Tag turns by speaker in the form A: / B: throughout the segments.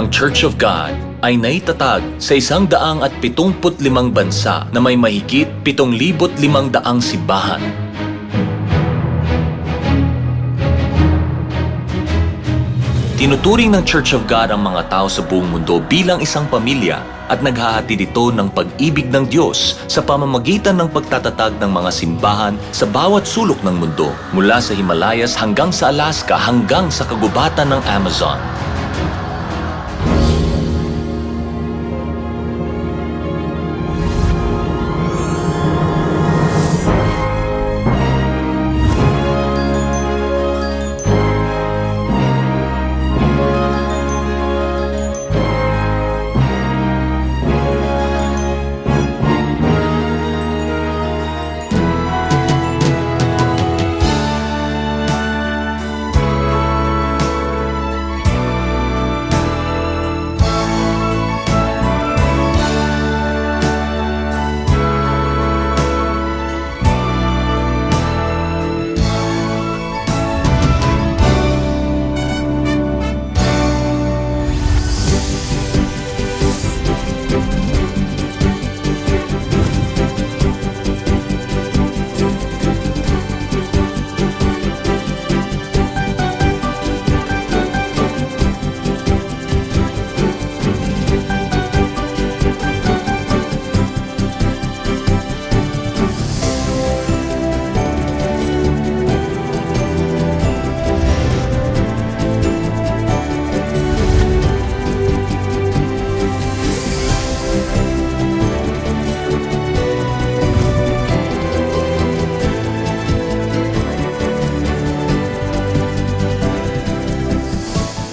A: Ang Church of God ay naitatag sa isang daang at pitungput limang bansa na may mahigit pitong libot limang daang simbahan. Tinuturing ng Church of God ang mga tao sa buong mundo bilang isang pamilya at naghahatid ito ng pag-ibig ng Diyos sa pamamagitan ng pagtatatag ng mga simbahan sa bawat sulok ng mundo mula sa Himalayas hanggang sa Alaska hanggang sa kagubatan ng Amazon.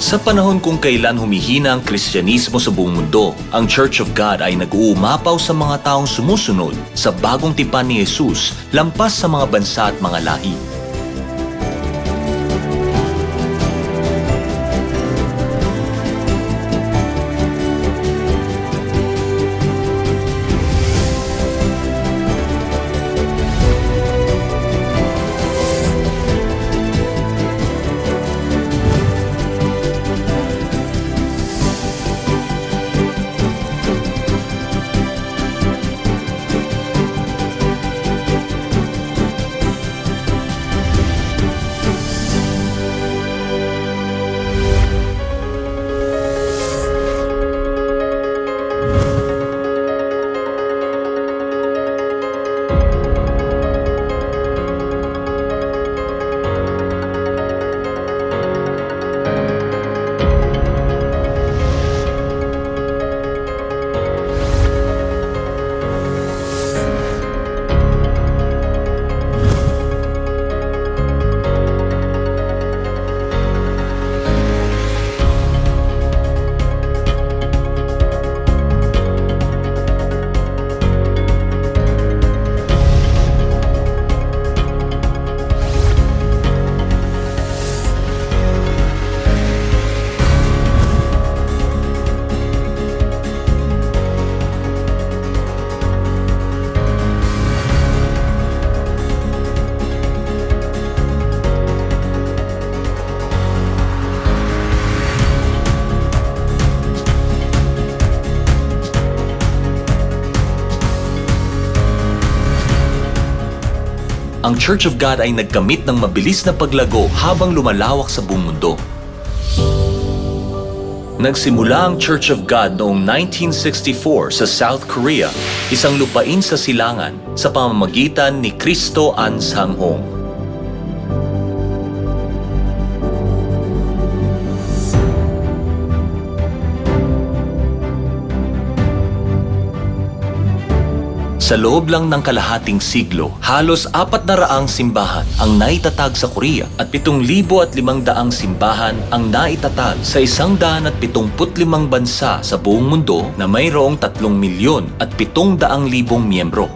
A: Sa panahon kung kailan humihina ang Kristyanismo sa buong mundo, ang Church of God ay nag-uumapaw sa mga taong sumusunod sa bagong tipan ni Jesus lampas sa mga bansa at mga lahi. Ang Church of God ay nagkamit ng mabilis na paglago habang lumalawak sa buong mundo. Nagsimula ang Church of God noong 1964 sa South Korea, isang lupain sa silangan sa pamamagitan ni Kristo An Sang-hong. Sa loob lang ng kalahating siglo, halos apat na raang simbahan ang naitatag sa Korea at pitong libo at limang daang simbahan ang naitatag sa isang daan at pitungput limang bansa sa buong mundo na mayroong tatlong milyon at pitong daang libong miyembro.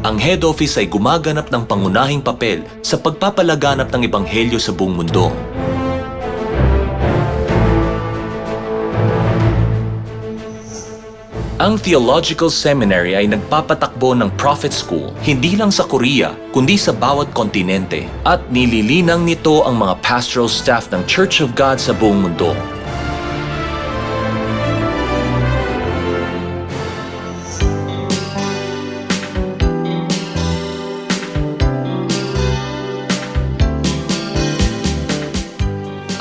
A: Ang head office ay gumaganap ng pangunahing papel sa pagpapalaganap ng ebanghelyo sa buong mundo. Ang Theological Seminary ay nagpapatakbo ng Prophet School hindi lang sa Korea kundi sa bawat kontinente at nililinang nito ang mga pastoral staff ng Church of God sa buong mundo.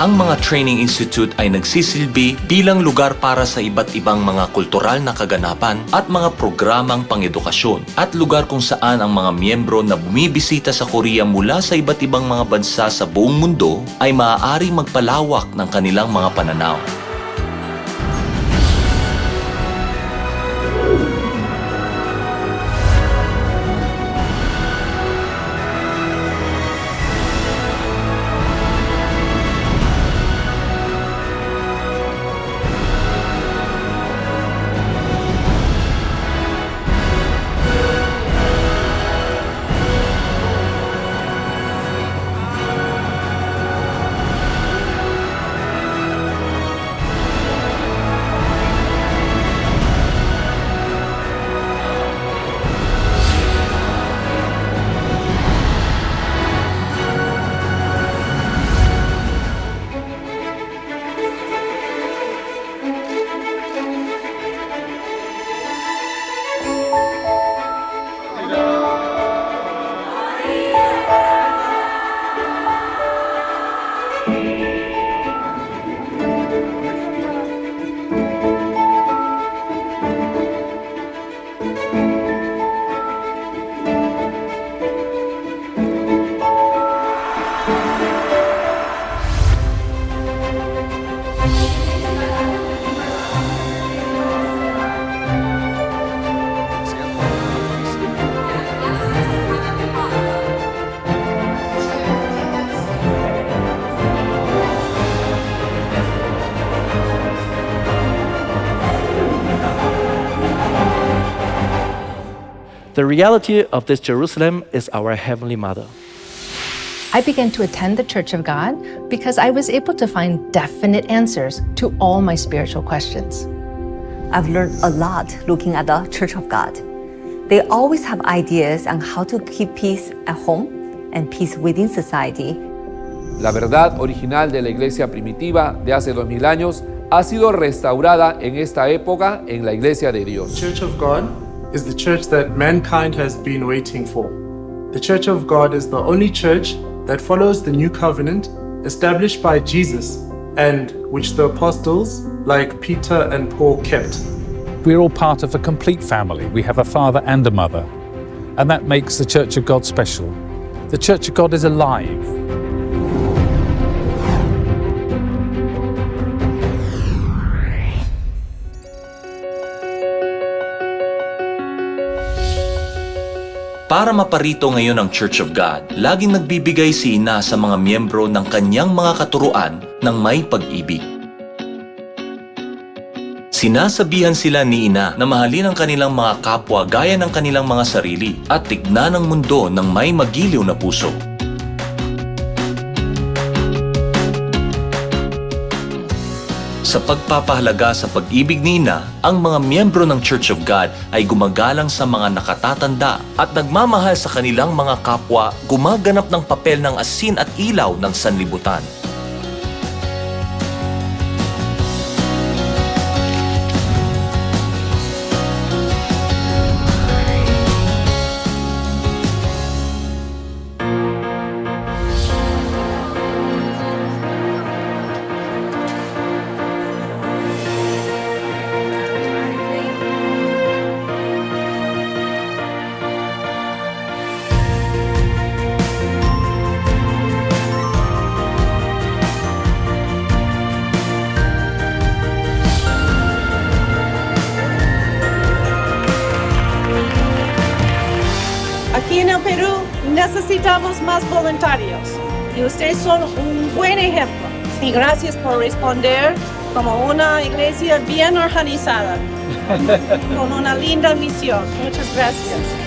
A: Ang mga training institute ay nagsisilbi bilang lugar para sa iba't ibang mga kultural na kaganapan at mga programang pangedukasyon at lugar kung saan ang mga miyembro na bumibisita sa Korea mula sa iba't ibang mga bansa sa buong mundo ay maaaring magpalawak ng kanilang mga pananaw.
B: The reality of this Jerusalem is our Heavenly Mother.
C: I began to attend the Church of God because I was able to find definite answers to all my spiritual questions.
D: I've learned a lot looking at the Church of God. They always have ideas on how to keep peace at home and peace within society.
E: La verdad original de la iglesia primitiva de hace dos mil años ha sido restaurada en esta época en la iglesia de Dios.
F: Church of God is the church that mankind has been waiting for. The Church of God is the only church that follows the new covenant established by Jesus and which the apostles like Peter and Paul kept.
G: We're all part of a complete family. We have a father and a mother. And that makes the Church of God special. The Church of God is alive.
A: Para maparito ngayon ang Church of God, laging nagbibigay si Ina sa mga miyembro ng kanyang mga katuruan ng may pag-ibig. Sinasabihan sila ni Ina na mahalin ang kanilang mga kapwa gaya ng kanilang mga sarili at tignan ang mundo ng may magiliw na puso. Sa pagpapahalaga sa pag-ibig ni ang mga miyembro ng Church of God ay gumagalang sa mga nakatatanda at nagmamahal sa kanilang mga kapwa, gumaganap ng papel ng asin at ilaw ng sanlibutan.
H: Necesitamos más voluntarios y ustedes son un buen ejemplo. Y gracias por responder como una iglesia bien organizada, con una linda misión. Muchas gracias.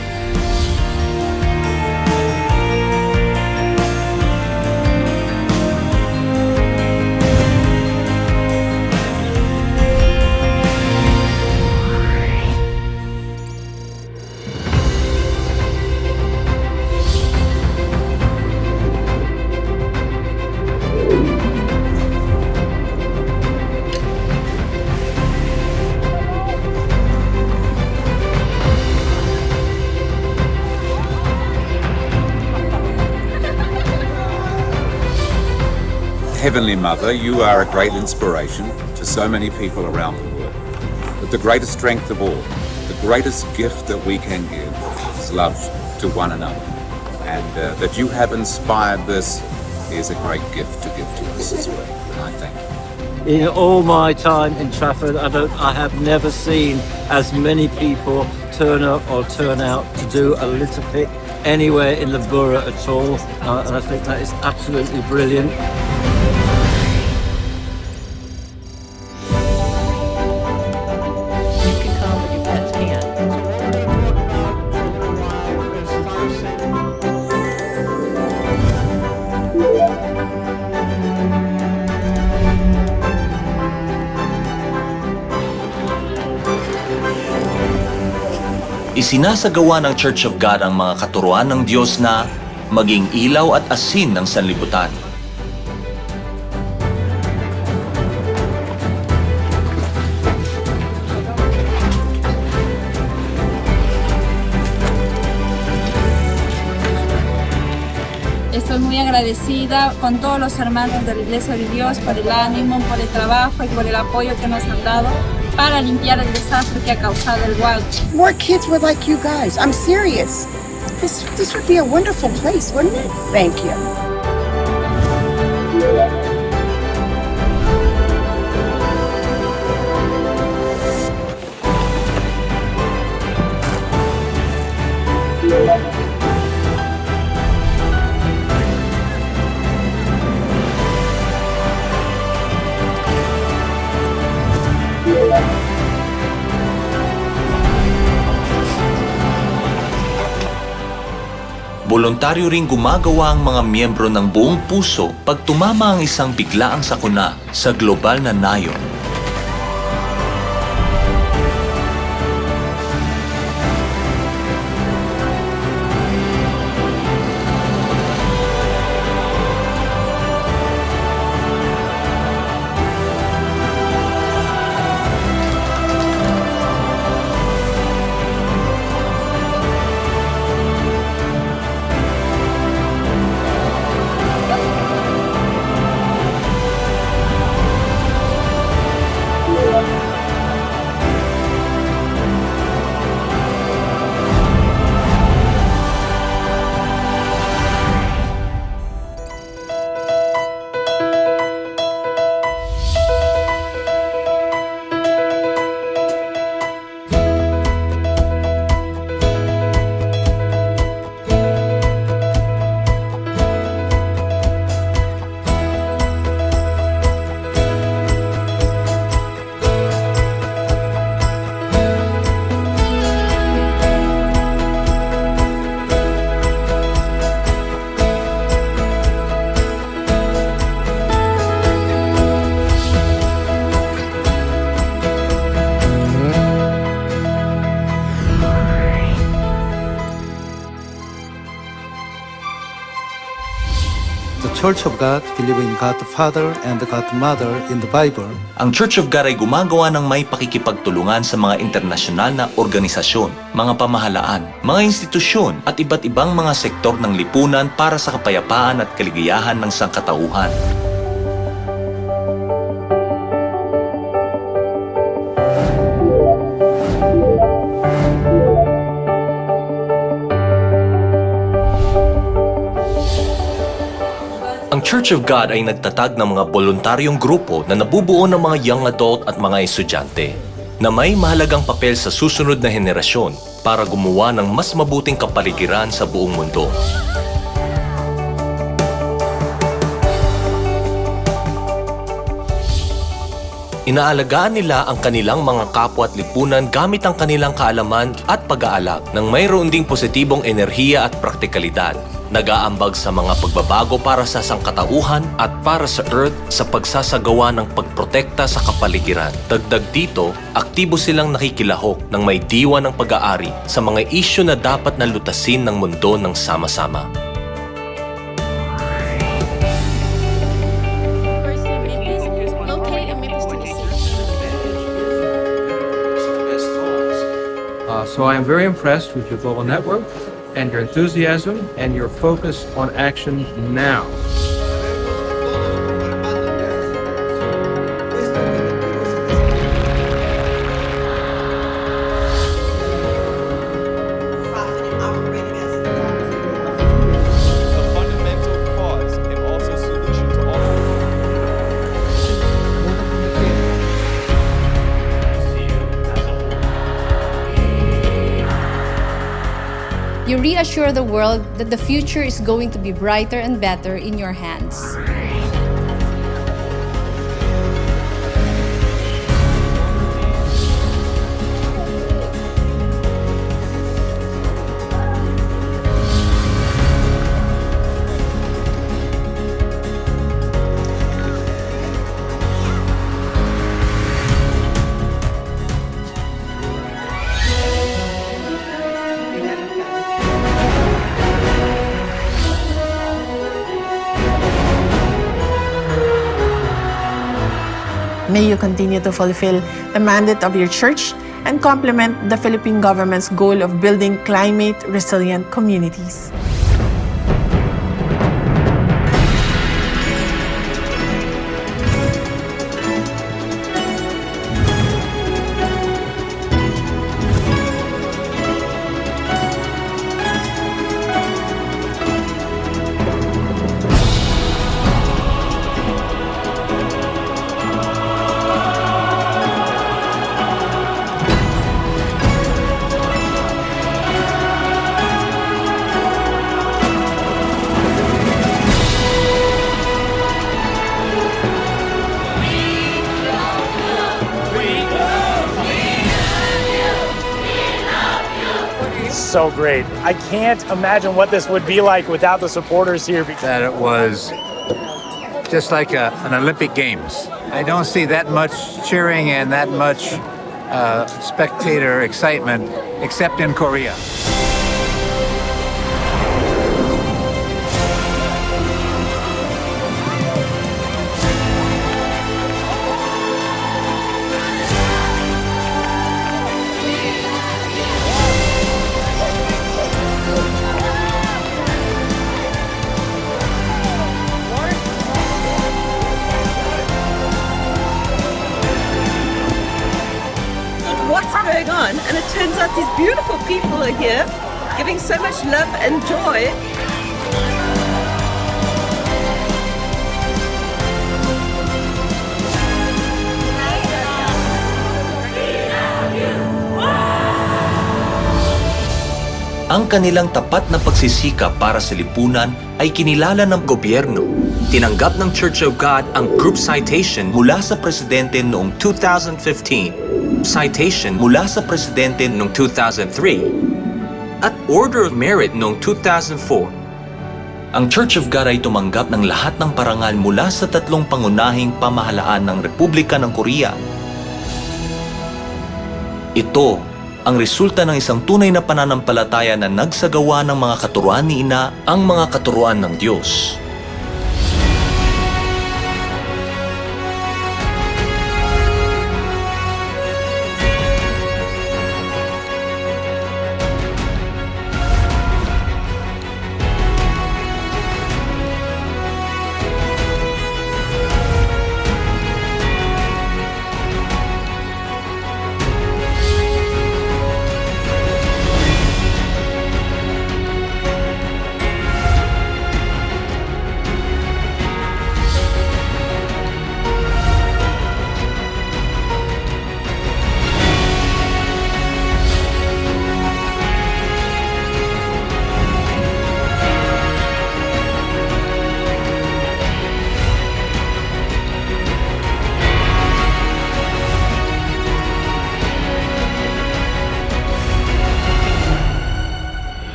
I: Heavenly Mother, you are a great inspiration to so many people around the world. But the greatest strength of all, the greatest gift that we can give is love to one another. And uh, that you have inspired this is a great gift to give to us as well. And I thank you.
J: In all my time in Trafford, I, don't, I have never seen as many people turn up or turn out to do a litter pick anywhere in the borough at all. Uh, and I think that is absolutely brilliant.
A: Isinasagawa ng Church of God ang mga katuruan ng Diyos na maging ilaw at asin ng sanlibutan.
K: Estoy muy agradecida con todos los hermanos de la Iglesia de Dios por el ánimo, por el trabajo y por el apoyo que nos han dado para limpiar el desastre que ha causado el.
H: More kids were like you guys. I'm serious. This this would be a wonderful place, wouldn't it? Thank you.
A: Voluntaryo ring gumagawa ang mga miyembro ng buong puso pag tumama ang isang biglaang sakuna sa global na nayon.
L: The Church of God believe God the Father and God the Mother in the Bible.
A: Ang Church of God ay gumagawa ng may pakikipagtulungan sa mga internasyonal na organisasyon, mga pamahalaan, mga institusyon at iba't ibang mga sektor ng lipunan para sa kapayapaan at kaligayahan ng sangkatauhan. Church of God ay nagtatag ng mga voluntaryong grupo na nabubuo ng mga young adult at mga estudyante na may mahalagang papel sa susunod na henerasyon para gumawa ng mas mabuting kapaligiran sa buong mundo. Inaalagaan nila ang kanilang mga kapwa at lipunan gamit ang kanilang kaalaman at pag-aalak ng mayroon ding positibong enerhiya at praktikalidad. Nag-aambag sa mga pagbabago para sa sangkatauhan at para sa Earth sa pagsasagawa ng pagprotekta sa kapaligiran. Dagdag dito, aktibo silang nakikilahok ng may diwa ng pag-aari sa mga isyu na dapat na lutasin ng mundo ng sama-sama.
M: Uh, so I am very impressed with your global network and your enthusiasm and your focus on action now.
N: Reassure the world that the future is going to be brighter and better in your hands.
O: May you continue to fulfill the mandate of your church and complement the Philippine government's goal of building climate resilient communities.
P: So great. I can't imagine what this would be like without the supporters here.
Q: that it was just like a, an Olympic Games. I don't see that much cheering and that much uh, spectator excitement except in Korea.
H: These beautiful people are here, giving so much love and joy.
A: Ang kanilang tapat na pagsisikap para sa lipunan ay kinilala ng gobyerno. Tinanggap ng Church of God ang group citation mula sa presidente noong 2015, citation mula sa presidente noong 2003, at Order of Merit noong 2004. Ang Church of God ay tumanggap ng lahat ng parangal mula sa tatlong pangunahing pamahalaan ng Republika ng Korea. Ito ang resulta ng isang tunay na pananampalataya na nagsagawa ng mga katuruan ni Ina ang mga katuruan ng Diyos.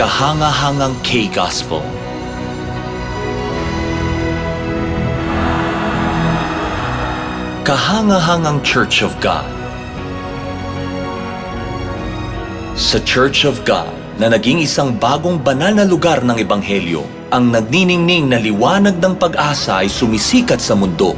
A: Kahanga-hangang K-Gospel. Kahanga-hangang Church of God. Sa Church of God na naging isang bagong banal na lugar ng Ebanghelyo, ang nagniningning na liwanag ng pag-asa ay sumisikat sa mundo